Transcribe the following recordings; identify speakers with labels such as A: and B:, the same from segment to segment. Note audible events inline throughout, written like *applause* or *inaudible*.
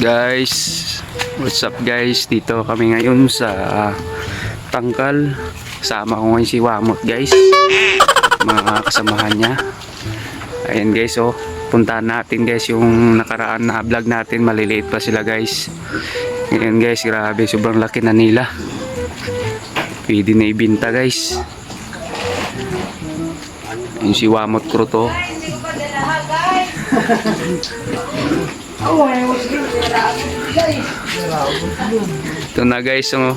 A: Guys, what's up guys? Dito kami ngayon sa Tangkal. Sama ko ngayon si Wamot guys. Mga kasamahan niya. Ayan guys oh. Puntahan natin guys yung nakaraan na vlog natin. Maliliit pa sila guys. Ngayon guys, grabe. Sobrang laki na nila. Pwede na ibinta guys. Yung si Wamot Kruto. *laughs* Ito na guys, oh,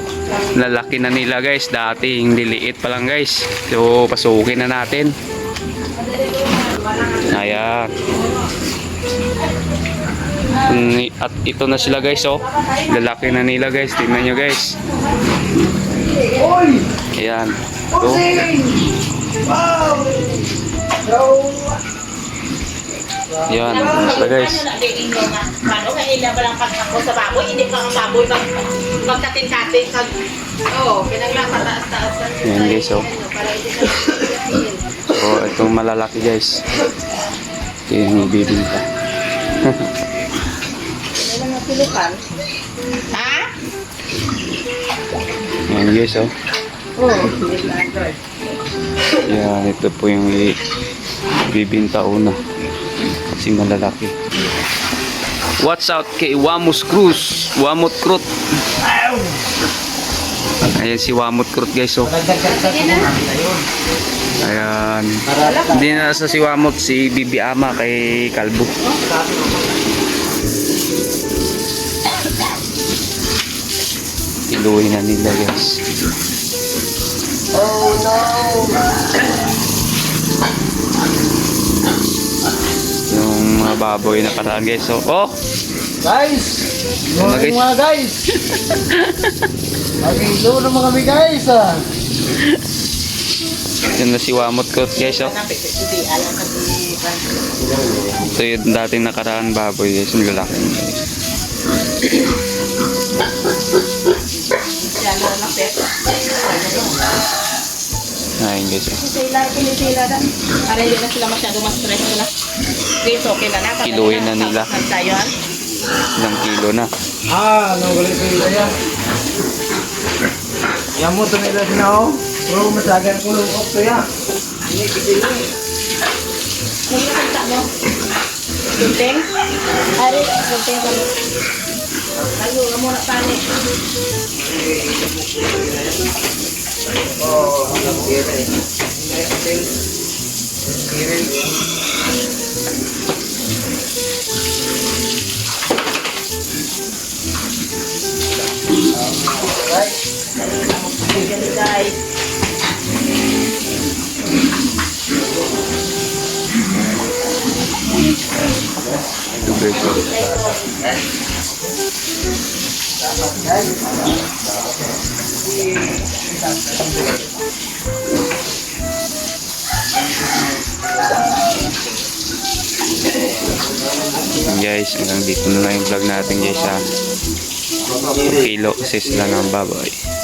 A: lalaki na nila guys. Dati yung liliit pa lang guys. So, pasukin na natin. Ayan. At ito na sila guys, oh. Lalaki na nila guys. Tingnan nyo guys. Ayan. Ito. Ayan. Ito guys.
B: Paano ila ba lang pagkako sa baboy? Hindi pa ang baboy mag magkatin-katin kag Oo, kinanglang pataas-taas.
A: Ayan guys, oh.
B: Para hindi na
A: So, *laughs* itong malalaki guys. Ito yung ibibinta.
B: Ha?
A: Ayan guys, oh. Yan, ito po yung bibinta una. Kasi malalaki. Watch out kay Wamos Cruz. Wamot Krut. Ayan si Wamot Krut guys, oh. Ayan. Hindi na sa si Wamot, si Bibi Ama kay Kalbo. Iluhin na nila guys. Yung mga baboy na paraan guys. So, oh!
C: Guys!
A: Mga guys.
C: mga guys! Mag-ilo naman kami guys ah!
A: Yun na si Wamot Krut guys. Oh. Ito yung dating nakaraan baboy guys. Yung lalaki. Ayun guys. Oh.
B: Sila, pinisila dan. Para hindi na sila masyado ma-stress nila. Guys, okay na na.
A: Kiluhin na nila.
B: Tayo, han?
A: Ilang kilo na.
C: Ah, ano galit ko ito yan? Yan mo ito nila sinaw. Bro, masagan ko yung okto yan. Ini kisili.
B: Ano yung salta mo? Gunting? Ari, gunting ka mo. Tayo, ka muna tani.
C: Oh, ang
B: Ganun
A: guys. Hanggang dito na lang yung vlog natin guys ha. Kilo kasi sila ng baboy.